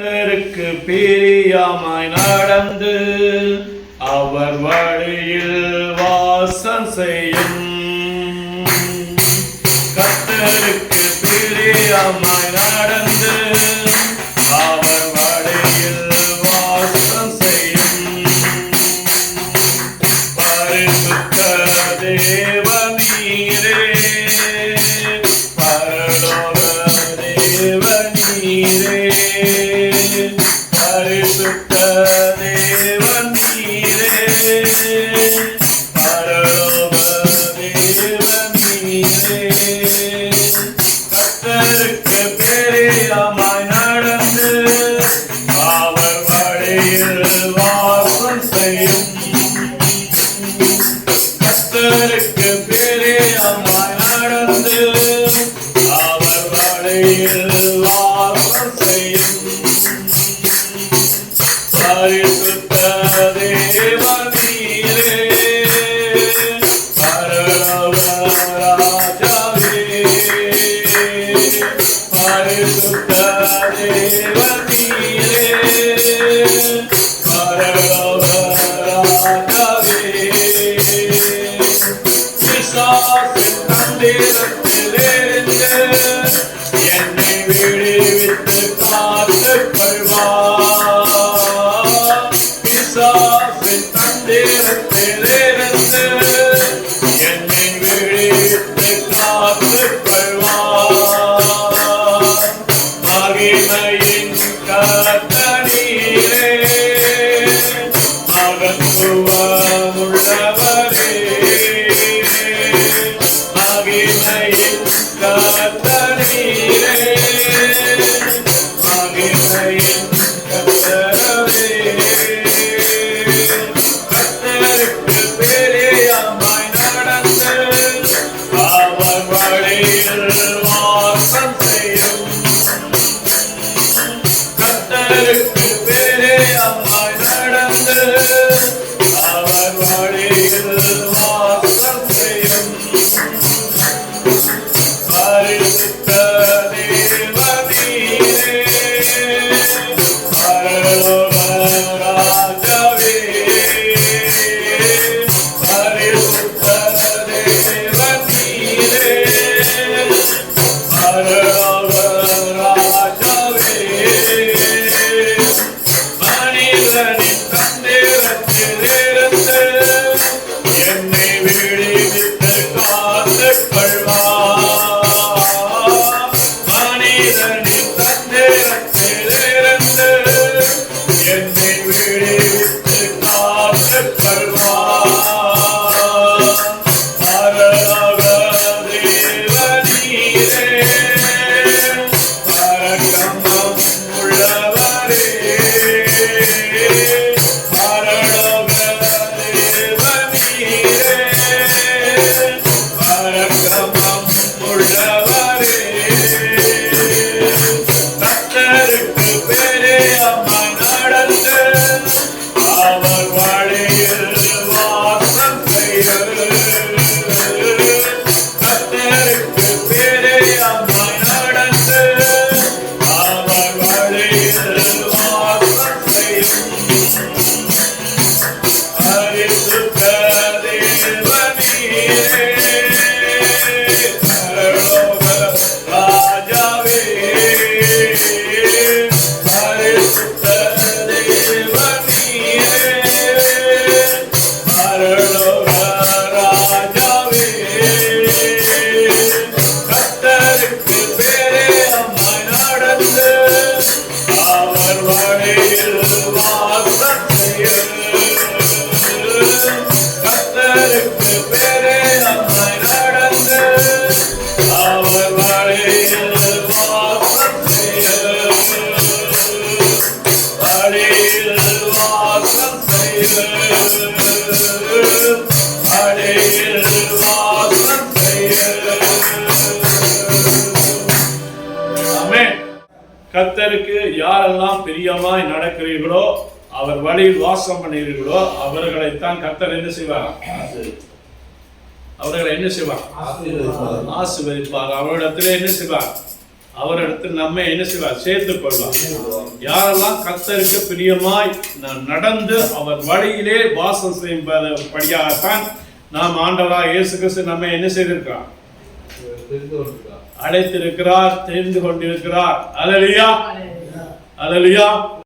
கத்தருக்கு பிரியமாய் நடந்து அவர் வழியில் வாசம் செய்யும். கத்தருக்கு பரிசுத்த தேவனீரே பரலோக தேவனீரே கர்த்தருக்கு பிரியமாய் நடந்து அவர் வழியில் வாசம் செய்யும். கர்த்தருக்கு பிரியமாய் நடந்து அவர் வழியில் வாசம் செய்யும். Amen. நடந்து மனிதனின் வழியில் கர்த்தருக்கு யாரெல்லாம் பிரியமாய் நடக்கிறீர்களோ அவர் வழியில் வாசம் பண்ணுகிறீர்களோ அவர்களைத்தான் கர்த்தர் என்ன செய்வார்? அவர்களை என்ன செய்வார்? ஆசீர்வதிப்பார். அவரிடத்திலே என்ன செய்வார்? அவரிடத்தில் நம்மை என்ன செய்வார்? சேர்த்துக் கொள்வார். யாரெல்லாம் கர்த்தருக்கு பிரியமாய் நடந்து அவர் வழியிலே வாசம் செய்யும்படியாகத்தான் நாம் ஆண்டவராக இயேசு கிறிஸ்து நம்மை என்ன கொண்டிருக்கிறார் அழைத்திருக்கிறார் தெரிந்து கொண்டிருக்கிறார். அலலியா! அலலியா!